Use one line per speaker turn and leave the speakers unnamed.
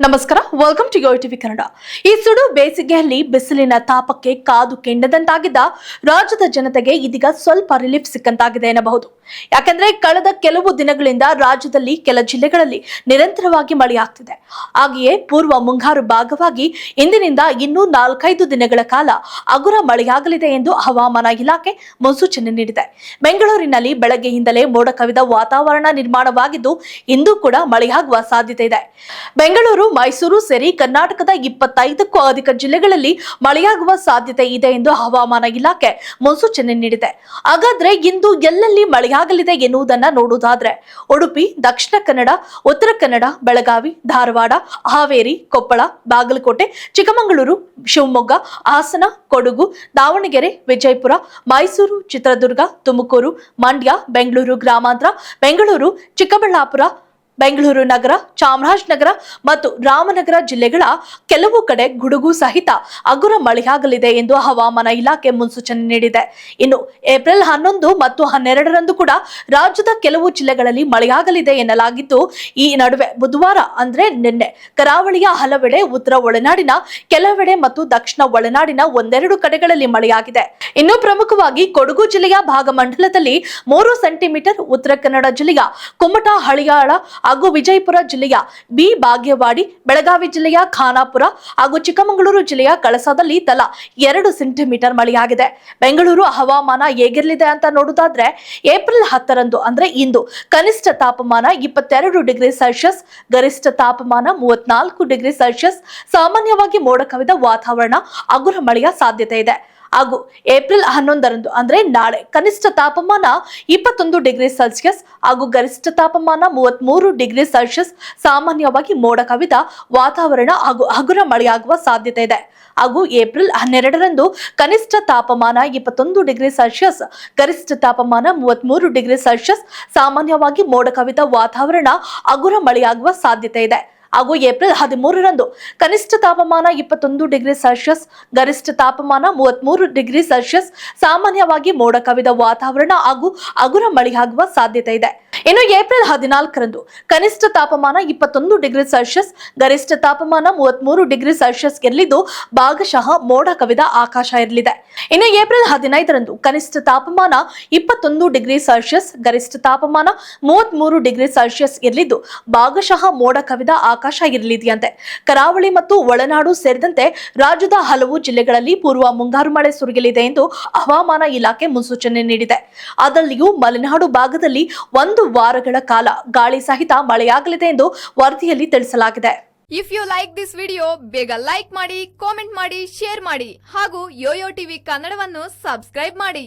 ನಮಸ್ಕಾರ welcome to yo TV Kannada ಈ ಸುಡು ಬೇಸಿಗೆಯಲ್ಲಿ ಬಿಸಿಲಿನ ತಾಪಕ್ಕೆ ಕಾದು ಕೆಂಡದಂತಾಗಿದ್ದ ರಾಜ್ಯದ ಜನತೆಗೆ ಇದೀಗ ಸ್ವಲ್ಪ ರಿಲೀಫ್ ಸಿಕ್ಕಂತಾಗಿದೆ ಎನ್ನಬಹುದು. ಯಾಕಂದ್ರೆ ಕಳೆದ ಕೆಲವು ದಿನಗಳಿಂದ ರಾಜ್ಯದಲ್ಲಿ ಕೆಲ ಜಿಲ್ಲೆಗಳಲ್ಲಿ ನಿರಂತರವಾಗಿ ಮಳೆಯಾಗ್ತಿದೆ. ಹಾಗೆಯೇ ಪೂರ್ವ ಮುಂಗಾರು ಭಾಗವಾಗಿ ಇಂದಿನಿಂದ ಇನ್ನೂ ನಾಲ್ಕೈದು ದಿನಗಳ ಕಾಲ ಅಗುರ ಮಳೆಯಾಗಲಿದೆ ಎಂದು ಹವಾಮಾನ ಇಲಾಖೆ ಮುನ್ಸೂಚನೆ ನೀಡಿದೆ. ಬೆಂಗಳೂರಿನಲ್ಲಿ ಬೆಳಗ್ಗೆಯಿಂದಲೇ ಮೋಡ ಕವಿದ ವಾತಾವರಣ ನಿರ್ಮಾಣವಾಗಿದ್ದು ಇಂದು ಕೂಡ ಮಳೆಯಾಗುವ ಸಾಧ್ಯತೆ ಇದೆ. ಬೆಂಗಳೂರು, ಮೈಸೂರು ಸೇರಿ ಕರ್ನಾಟಕದ ಇಪ್ಪತ್ತೈದಕ್ಕೂ ಅಧಿಕ ಜಿಲ್ಲೆಗಳಲ್ಲಿ ಮಳೆಯಾಗುವ ಸಾಧ್ಯತೆ ಇದೆ ಎಂದು ಹವಾಮಾನ ಇಲಾಖೆ ಮುನ್ಸೂಚನೆ ನೀಡಿದೆ. ಹಾಗಾದ್ರೆ ಇಂದು ಎಲ್ಲೆಲ್ಲಿ ಮಳೆಯಾಗಲಿದೆ ಎನ್ನುವುದನ್ನ ನೋಡುವುದಾದ್ರೆ, ಉಡುಪಿ, ದಕ್ಷಿಣ ಕನ್ನಡ, ಉತ್ತರ ಕನ್ನಡ, ಬೆಳಗಾವಿ, ಧಾರವಾಡ, ಹಾವೇರಿ, ಕೊಪ್ಪಳ, ಬಾಗಲಕೋಟೆ, ಚಿಕ್ಕಮಗಳೂರು, ಶಿವಮೊಗ್ಗ, ಹಾಸನ, ಕೊಡಗು, ದಾವಣಗೆರೆ, ವಿಜಯಪುರ, ಮೈಸೂರು, ಚಿತ್ರದುರ್ಗ, ತುಮಕೂರು, ಮಂಡ್ಯ, ಬೆಂಗಳೂರು, ಗ್ರಾಮಾಂತರ, ಬೆಂಗಳೂರು, ಚಿಕ್ಕಬಳ್ಳಾಪುರ ಬೆಂಗಳೂರು ನಗರ ಚಾಮರಾಜನಗರ ಮತ್ತು ರಾಮನಗರ ಜಿಲ್ಲೆಗಳ ಕೆಲವು ಕಡೆ ಗುಡುಗು ಸಹಿತ ಅಗುರ ಮಳೆಯಾಗಲಿದೆ ಎಂದು ಹವಾಮಾನ ಇಲಾಖೆ ಮುನ್ಸೂಚನೆ ನೀಡಿದೆ. ಇನ್ನು ಏಪ್ರಿಲ್ ಹನ್ನೊಂದು ಮತ್ತು ಹನ್ನೆರಡರಂದು ಕೂಡ ರಾಜ್ಯದ ಕೆಲವು ಜಿಲ್ಲೆಗಳಲ್ಲಿ ಮಳೆಯಾಗಲಿದೆ ಎನ್ನಲಾಗಿದ್ದು, ಈ ನಡುವೆ ಬುಧವಾರ ಅಂದ್ರೆ ನಿನ್ನೆ ಕರಾವಳಿಯ ಹಲವೆಡೆ, ಉತ್ತರ ಒಳನಾಡಿನ ಕೆಲವೆಡೆ ಮತ್ತು ದಕ್ಷಿಣ ಒಳನಾಡಿನ ಒಂದೆರಡು ಕಡೆಗಳಲ್ಲಿ ಮಳೆಯಾಗಿದೆ. ಇನ್ನು ಪ್ರಮುಖವಾಗಿ ಕೊಡಗು ಜಿಲ್ಲೆಯ ಭಾಗಮಂಡಲದಲ್ಲಿ ಮೂರು ಸೆಂಟಿಮೀಟರ್, ಉತ್ತರ ಕನ್ನಡ ಜಿಲ್ಲೆಯ ಕುಮಟಾ, ಹಳಿಯಾಳ ಹಾಗೂ ವಿಜಯಪುರ ಜಿಲ್ಲೆಯ ಬಿ ಭಾಗ್ಯವಾಡಿ ಬೆಳಗಾವಿ ಜಿಲ್ಲೆಯ ಖಾನಾಪುರ ಹಾಗೂ ಚಿಕ್ಕಮಗಳೂರು ಜಿಲ್ಲೆಯ ಕಳಸದಲ್ಲಿ ತಲಾ ಎರಡು ಸೆಂಟಿಮೀಟರ್ ಮಳೆಯಾಗಿದೆ. ಬೆಂಗಳೂರು ಹವಾಮಾನ ಹೇಗಿರಲಿದೆ ಅಂತ ನೋಡುವುದಾದ್ರೆ, ಏಪ್ರಿಲ್ ಹತ್ತರಂದು ಅಂದ್ರೆ ಇಂದು ಕನಿಷ್ಠ ತಾಪಮಾನ ಇಪ್ಪತ್ತೆರಡು ಡಿಗ್ರಿ ಸೆಲ್ಸಿಯಸ್ ಗರಿಷ್ಠ ತಾಪಮಾನ ಮೂವತ್ನಾಲ್ಕು ಡಿಗ್ರಿ ಸೆಲ್ಸಿಯಸ್ ಸಾಮಾನ್ಯವಾಗಿ ಮೋಡ ಕವಿದ ವಾತಾವರಣ ಅಗುರ ಮಳೆಯ ಸಾಧ್ಯತೆ ಇದೆ. ಹಾಗೂ ಏಪ್ರಿಲ್ ಹನ್ನೊಂದರಂದು, ಅಂದ್ರೆ ನಾಳೆ, ಕನಿಷ್ಠ ತಾಪಮಾನ ಇಪ್ಪತ್ತೊಂದು ಡಿಗ್ರಿ ಸೆಲ್ಸಿಯಸ್ ಹಾಗೂ ಗರಿಷ್ಠ ತಾಪಮಾನ ಮೂವತ್ಮೂರು ಡಿಗ್ರಿ ಸೆಲ್ಸಿಯಸ್ ಸಾಮಾನ್ಯವಾಗಿ ಮೋಡ ಕವಿದ ವಾತಾವರಣ ಹಾಗೂ ಹಗುರ ಮಳೆಯಾಗುವ ಸಾಧ್ಯತೆ ಇದೆ. ಹಾಗೂ ಏಪ್ರಿಲ್ ಹನ್ನೆರಡರಂದು ಕನಿಷ್ಠ ತಾಪಮಾನ ಇಪ್ಪತ್ತೊಂದು ಡಿಗ್ರಿ ಸೆಲ್ಸಿಯಸ್, ಗರಿಷ್ಠ ತಾಪಮಾನ ಮೂವತ್ಮೂರು ಡಿಗ್ರಿ ಸೆಲ್ಸಿಯಸ್ ಸಾಮಾನ್ಯವಾಗಿ ಮೋಡ ಕವಿದ ವಾತಾವರಣ ಹಗುರ ಮಳೆಯಾಗುವ ಸಾಧ್ಯತೆ ಇದೆ. ಹಾಗೂ ಏಪ್ರಿಲ್ ಹದಿಮೂರರಂದು ಕನಿಷ್ಠ ತಾಪಮಾನ ಇಪ್ಪತ್ತೊಂದು ಡಿಗ್ರಿ ಸೆಲ್ಸಿಯಸ್, ಗರಿಷ್ಠ ತಾಪಮಾನ ಮೂವತ್ಮೂರು ಡಿಗ್ರಿ ಸೆಲ್ಸಿಯಸ್, ಸಾಮಾನ್ಯವಾಗಿ ಮೋಡ ಕವಿದ ವಾತಾವರಣ ಹಾಗೂ ಹಗುರ ಮಳೆಯಾಗುವ ಸಾಧ್ಯತೆ ಇದೆ. ಇನ್ನು ಏಪ್ರಿಲ್ ಹದಿನಾಲ್ಕರಂದು ಕನಿಷ್ಠ ತಾಪಮಾನ ಇಪ್ಪತ್ತೊಂದು ಡಿಗ್ರಿ ಸೆಲ್ಸಿಯಸ್ ಗರಿಷ್ಠ ತಾಪಮಾನ ಮೂವತ್ಮೂರು ಡಿಗ್ರಿ ಸೆಲ್ಸಿಯಸ್ ಇರಲಿದ್ದು ಭಾಗಶಃ ಮೋಡ ಕವಿದ ಆಕಾಶ ಇರಲಿದೆ. ಇನ್ನು ಏಪ್ರಿಲ್ ಹದಿನೈದರಂದು ಕನಿಷ್ಠ ತಾಪಮಾನ ಇಪ್ಪತ್ತೊಂದು ಡಿಗ್ರಿ ಸೆಲ್ಸಿಯಸ್ ಗರಿಷ್ಠ ತಾಪಮಾನ ಮೂವತ್ಮೂರು ಡಿಗ್ರಿ ಸೆಲ್ಸಿಯಸ್ ಇರಲಿದ್ದು ಭಾಗಶಃ ಮೋಡ ಕವಿದ ಆಕಾಶ ಇರಲಿದೆಯಂತೆ. ಕರಾವಳಿ ಮತ್ತು ಒಳನಾಡು ಸೇರಿದಂತೆ ರಾಜ್ಯದ ಹಲವು ಜಿಲ್ಲೆಗಳಲ್ಲಿ ಪೂರ್ವ ಮುಂಗಾರು ಮಳೆ ಸುರಿಯಲಿದೆ ಎಂದು ಹವಾಮಾನ ಇಲಾಖೆ ಮುನ್ಸೂಚನೆ ನೀಡಿದೆ. ಅದರಲ್ಲಿಯೂ ಮಲೆನಾಡು ಭಾಗದಲ್ಲಿ ಒಂದು ವಾರಗಳ ಕಾಲ ಗಾಳಿ ಸಹಿತ ಮಳೆಯಾಗಲಿದೆ ಎಂದು ವರದಿಯಲ್ಲಿ ತಿಳಿಸಲಾಗಿದೆ.
If you like this video ಬೇಗ ಲೈಕ್ ಮಾಡಿ ಕಾಮೆಂಟ್ ಮಾಡಿ ಶೇರ್ ಮಾಡಿ ಹಾಗೂ ಯೋಯೋ ಟಿವಿ ಕನ್ನಡವನ್ನು ಸಬ್ಸ್ಕ್ರೈಬ್ ಮಾಡಿ.